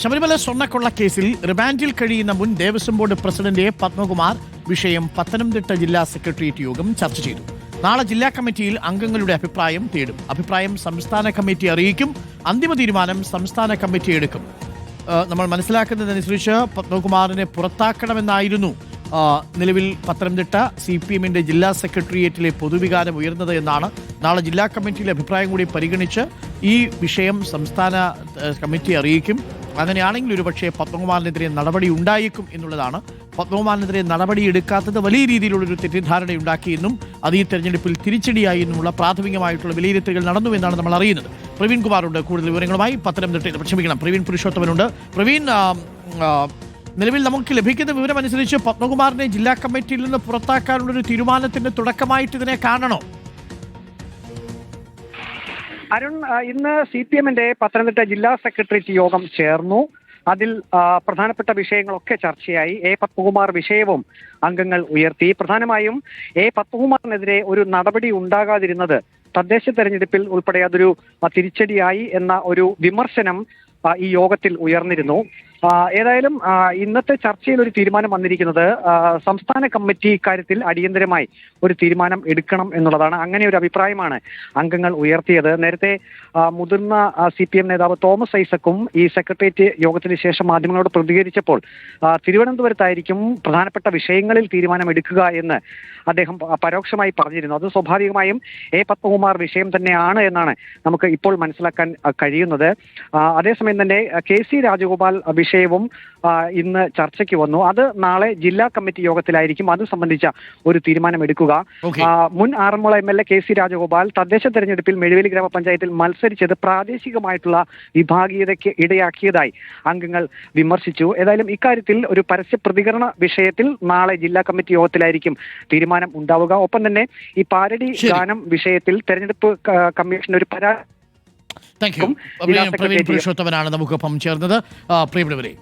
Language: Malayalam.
ശബരിമല സ്വർണക്കൊള്ള കേസിൽ റിമാൻഡിൽ കഴിയുന്ന മുൻ Devaswom board president A Padmakumar വിഷയം പത്തനംതിട്ട ജില്ലാ സെക്രട്ടേറിയറ്റ് യോഗം ചർച്ച ചെയ്തു. നാളെ ജില്ലാ കമ്മിറ്റിയിൽ അംഗങ്ങളുടെ അഭിപ്രായം തേടും. അഭിപ്രായം സംസ്ഥാന കമ്മിറ്റി അറിയിക്കും. അന്തിമ തീരുമാനം സംസ്ഥാന കമ്മിറ്റി എടുക്കും. നമ്മൾ മനസ്സിലാക്കുന്നതനുസരിച്ച് പത്മകുമാറിനെ പുറത്താക്കണമെന്നായിരുന്നു നിലവിൽ പത്തനംതിട്ട സി പി എമ്മിന്റെ ജില്ലാ സെക്രട്ടേറിയറ്റിലെ പൊതുവികാരം ഉയർന്നത് എന്നാണ് നാളെ ജില്ലാ കമ്മിറ്റിയിലെ അഭിപ്രായം കൂടി പരിഗണിച്ച് ഈ വിഷയം സംസ്ഥാന കമ്മിറ്റി അറിയിക്കും. അങ്ങനെയാണെങ്കിൽ ഒരുപക്ഷെ പത്മകുമാറിനെതിരെ നടപടി ഉണ്ടായേക്കും എന്നുള്ളതാണ്. പത്മകുമാറിനെതിരെ നടപടി എടുക്കാത്തത് വലിയ രീതിയിലുള്ളൊരു തെറ്റിദ്ധാരണയുണ്ടാക്കിയെന്നും അത് ഈ തെരഞ്ഞെടുപ്പിൽ തിരിച്ചടിയായി എന്നുമുള്ള പ്രാഥമികമായിട്ടുള്ള വിലയിരുത്തലുകൾ നടന്നു എന്നാണ് നമ്മൾ അറിയുന്നത്. പ്രവീൺ കുമാറുണ്ട്. കൂടുതൽ വിവരങ്ങളുമായി പത്തനംതിട്ടയിൽ. ക്ഷമിക്കണം പ്രവീൺ പുരുഷോത്തമനുണ്ട്. പ്രവീൺ നിലവിൽ നമുക്ക് ലഭിക്കുന്ന വിവരമനുസരിച്ച് പത്മകുമാറിനെ ജില്ലാ കമ്മിറ്റിയിൽ നിന്ന് പുറത്താക്കാനുള്ള ഒരു തീരുമാനത്തിന്റെ തുടക്കമായിട്ട് ഇതിനെ കാണണോ? അരുൺ ഇന്ന് സി പി എമ്മിന്റെ പത്തനംതിട്ട ജില്ലാ സെക്രട്ടേറിയറ്റ് യോഗം ചേർന്നു. അതിൽ പ്രധാനപ്പെട്ട വിഷയങ്ങളൊക്കെ ചർച്ചയായി. എ പത്മകുമാർ വിഷയവും അംഗങ്ങൾ ഉയർത്തി. പ്രധാനമായും എ പത്മകുമാറിനെതിരെ ഒരു നടപടി ഉണ്ടാകാതിരുന്നത് തദ്ദേശ തെരഞ്ഞെടുപ്പിൽ ഉൾപ്പെടെ അതൊരു തിരിച്ചടിയായി എന്ന ഒരു വിമർശനം ഈ യോഗത്തിൽ ഉയർന്നിരുന്നു. ഏതായാലും ഇന്നത്തെ ചർച്ചയിൽ ഒരു തീരുമാനം വന്നിരിക്കുന്നത് സംസ്ഥാന കമ്മിറ്റി ഇക്കാര്യത്തിൽ അടിയന്തരമായി ഒരു തീരുമാനം എടുക്കണം എന്നുള്ളതാണ്. അങ്ങനെ ഒരു അഭിപ്രായമാണ് അംഗങ്ങൾ ഉയർത്തിയത്. നേരത്തെ മുതിർന്ന സി പി എം നേതാവ് തോമസ് ഐസക്കും ഈ സെക്രട്ടേറിയറ്റ് യോഗത്തിന് ശേഷം മാധ്യമങ്ങളോട് പ്രതികരിച്ചപ്പോൾ തിരുവനന്തപുരത്തായിരിക്കും പ്രധാനപ്പെട്ട വിഷയങ്ങളിൽ തീരുമാനം എടുക്കുക എന്ന് അദ്ദേഹം പരോക്ഷമായി പറഞ്ഞിരുന്നു. അത് സ്വാഭാവികമായും എ പത്മകുമാർ വിഷയം തന്നെയാണ് എന്നാണ് നമുക്ക് ഇപ്പോൾ മനസ്സിലാക്കാൻ കഴിയുന്നത്. അതേസമയം തന്നെ കെ സി രാജഗോപാൽ വിഷയവും ഇന്ന് ചർച്ചയ്ക്ക് വന്നു. അത് നാളെ ജില്ലാ കമ്മിറ്റി യോഗത്തിലായിരിക്കും. അത് സംബന്ധിച്ച ഒരു തീരുമാനം എടുക്കുക മുൻ Aranmula M L A K C Rajagopal തദ്ദേശ തെരഞ്ഞെടുപ്പിൽ മെഴുവേലി ഗ്രാമപഞ്ചായത്തിൽ മത്സരിച്ചത് പ്രാദേശികമായിട്ടുള്ള വിഭാഗീയതയ്ക്ക് ഇടയാക്കിയതായി അംഗങ്ങൾ വിമർശിച്ചു. ഏതായാലും ഇക്കാര്യത്തിൽ ഒരു പരസ്യ പ്രതികരണ വിഷയത്തിൽ നാളെ ജില്ലാ കമ്മിറ്റി യോഗത്തിലായിരിക്കും തീരുമാനം ഉണ്ടാവുക. ഒപ്പം തന്നെ ഈ പാരഡി ഗാനം വിഷയത്തിൽ തെരഞ്ഞെടുപ്പ് കമ്മീഷൻ ഒരു പരാതി താങ്ക് യു പ്രവീൺ പുരുഷോത്തമനാണ് നമുക്കൊപ്പം ചേർന്നത് പ്രിയപ്പെട്ടവരെ